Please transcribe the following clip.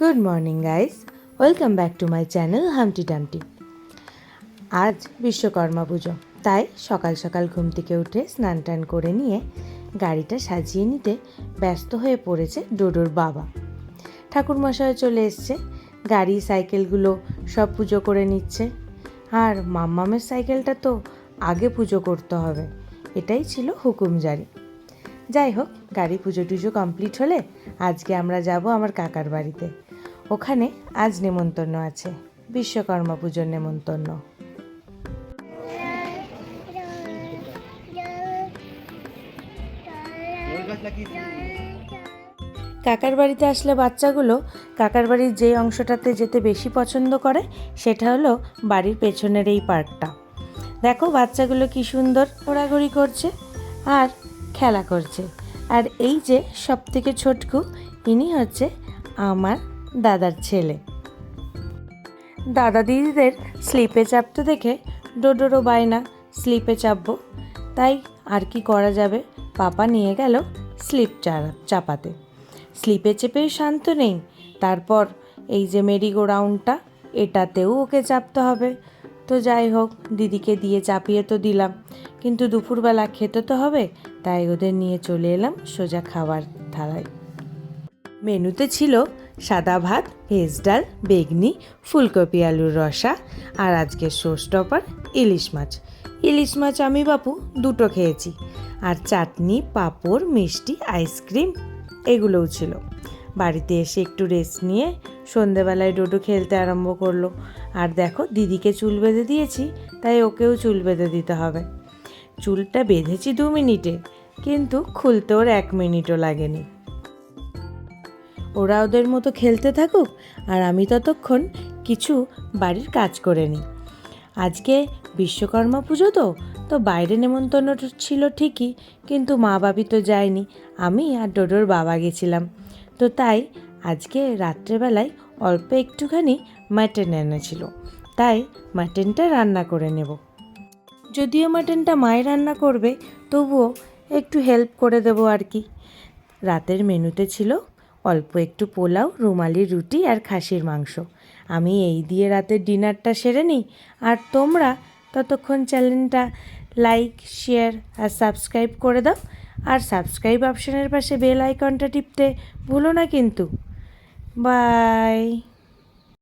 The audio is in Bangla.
Good morning guys welcome back to my channel Humpty Dumpty আজ বিশ্বকর্মা পুজো। তাই সকাল সকাল ঘুম থেকে উঠে স্নান টান করে নিয়ে গাড়িটা সাজিয়ে নিতে ব্যস্ত হয়ে পড়েছে ডোডোর বাবা। ঠাকুরমশাই চলে এসছে। গাড়ি, সাইকেলগুলো সব পুজো করে নিচ্ছে। আর মাম্মামের সাইকেলটা তো আগে পুজো করতে হবে। এটাই ছিল হুকুম জারি যাই হোক, গাড়ি পুজো টুজো কমপ্লিট হলে আজকে আমরা যাব আমার কাকার বাড়িতে। ওখানে আজ নেমন্তন্ন আছে। বিশ্বকর্মা পুজোর নেমন্তন্ন। কাকার বাড়িতে আসলে বাচ্চাগুলো কাকার বাড়ির যে অংশটাতে যেতে বেশি পছন্দ করে, সেটা হলো বাড়ির পেছনের এই পার্কটা। দেখো বাচ্চাগুলো কি সুন্দর ঘোরাঘুরি করছে আর খেলা করছে। আর এই যে সব থেকে ছোটকু, ইনি হচ্ছে আমার দাদার ছেলে। দাদা দিদিদের স্লিপে চাপতে দেখে ডোডোরও বায়না, স্লিপে চাপবো। তাই আর কি করা যাবে? পাপা নিয়ে গেল স্লিপ চাপাতে। স্লিপে চেপেই শান্ত নেই। তারপর এই যে মেরিগো রাউন্ডটা এটাতেও ওকে চাপতে হবে। তো যাই হোক, দিদিকে দিয়ে চাপিয়ে তো দিলাম। কিন্তু দুপুরবেলা খেতে তো হবে, তাই ওদের নিয়ে চলে এলাম সোজা খাবার থালায়। মেনুতে ছিল সাদা ভাত ভেজ ডাল, বেগনি, ফুলকপি আলুর রসা আর আজকের শোষ টপার ইলিশ মাছ। ইলিশ মাছ আমি বাপু দুটো খেয়েছি আর চাটনি, পাঁপড়, মিষ্টি, আইসক্রিম এগুলোও ছিল। বাড়িতে এসে একটু রেস্ট নিয়ে সন্ধেবেলায় ডোডো খেলতে আরম্ভ করল। আর দেখো, দিদিকে চুল বেঁধে দিয়েছি, তাই ওকেও চুল বেঁধে দিতে হবে। চুলটা বেঁধেছি দু মিনিটে, কিন্তু খুলতে ওর এক মিনিটও লাগেনি। ওরা ওদের মতো খেলতে থাকুক আর আমি ততক্ষণ কিছু বাড়ির কাজ করে নিই। আজকে বিশ্বকর্মা পুজো তো তো বাইরে নেমন্তন্ন ছিল ঠিকই, কিন্তু মা বাবি তো যায়নি। আমি আর ডোডোর বাবা গেছিলাম। তো তাই আজকে রাত্রেবেলায় অল্প একটুখানি মাটন এনেছিল। তাই মাটনটা রান্না করে নেব। যদিও মাটনটা মায় রান্না করবে, তবুও একটু হেল্প করে দেবো আর কি। রাতের মেনুতে ছিল অল্প একটু পোলাও, রুমালি রুটি আর খাসির মাংস। আমি এই দিয়ে রাতের ডিনারটা সেরে নিই। আর তোমরা ততক্ষণ চ্যানেলটা লাইক, শেয়ার আর সাবস্ক্রাইব করে দাও। আর সাবস্ক্রাইব অপশনের পাশে বেল আইকনটা টিপতে ভুলো না কিন্তু। বাই।